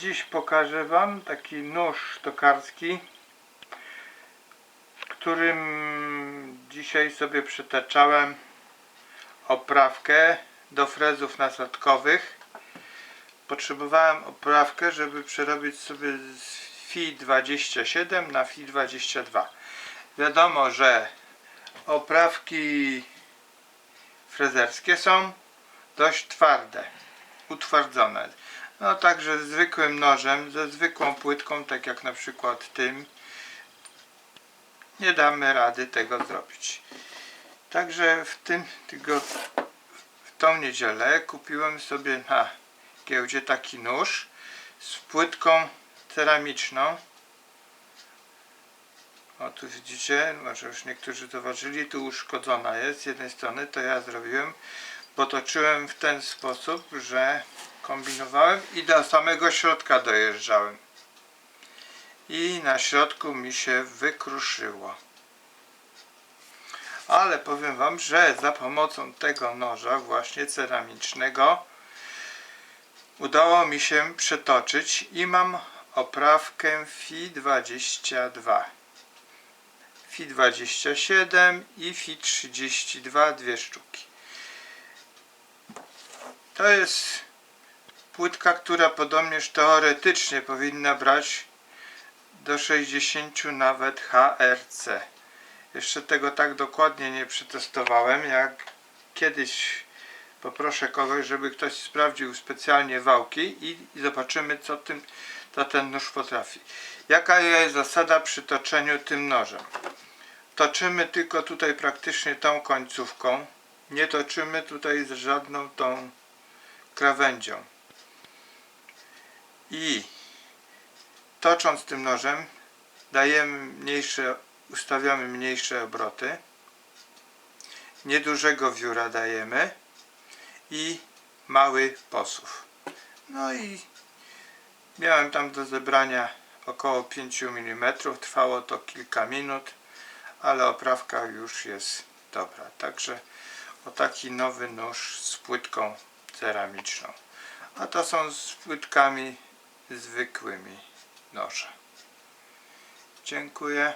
Dziś pokażę Wam taki nóż tokarski, którym dzisiaj sobie przetaczałem oprawkę do frezów nasadkowych. Potrzebowałem oprawkę, żeby przerobić sobie z FI 27 na FI 22. Wiadomo, że oprawki frezerskie są dość twarde, utwardzone. No także zwykłym nożem, ze zwykłą płytką, tak jak na przykład tym, nie damy rady tego zrobić. Także w tym tygo, w tą niedzielę kupiłem sobie na giełdzie taki nóż z płytką ceramiczną. O tu widzicie, może już niektórzy zauważyli, tu uszkodzona jest z jednej strony, to ja zrobiłem, potoczyłem w ten sposób, że kombinowałem i do samego środka dojeżdżałem. I na środku mi się wykruszyło. Ale powiem Wam, że za pomocą tego noża właśnie ceramicznego udało mi się przetoczyć i mam oprawkę FI 22. FI 27 i FI 32, dwie sztuki. To jest płytka, która podobnież teoretycznie powinna brać do 60 nawet HRC. Jeszcze tego tak dokładnie nie przetestowałem, jak kiedyś poproszę kogoś, żeby ktoś sprawdził specjalnie wałki i, zobaczymy co, tym, co ten nóż potrafi. Jaka jest zasada przy toczeniu tym nożem? Toczymy tylko tutaj praktycznie tą końcówką, nie toczymy tutaj z żadną tą krawędzią. I tocząc tym nożem dajemy mniejsze, ustawiamy mniejsze obroty, niedużego wióra dajemy i mały posuw. No i miałem tam do zebrania około 5 mm, trwało to kilka minut, ale oprawka już jest dobra. Także o taki nowy nóż z płytką ceramiczną. A to są z płytkami zwykłymi noże. Dziękuję.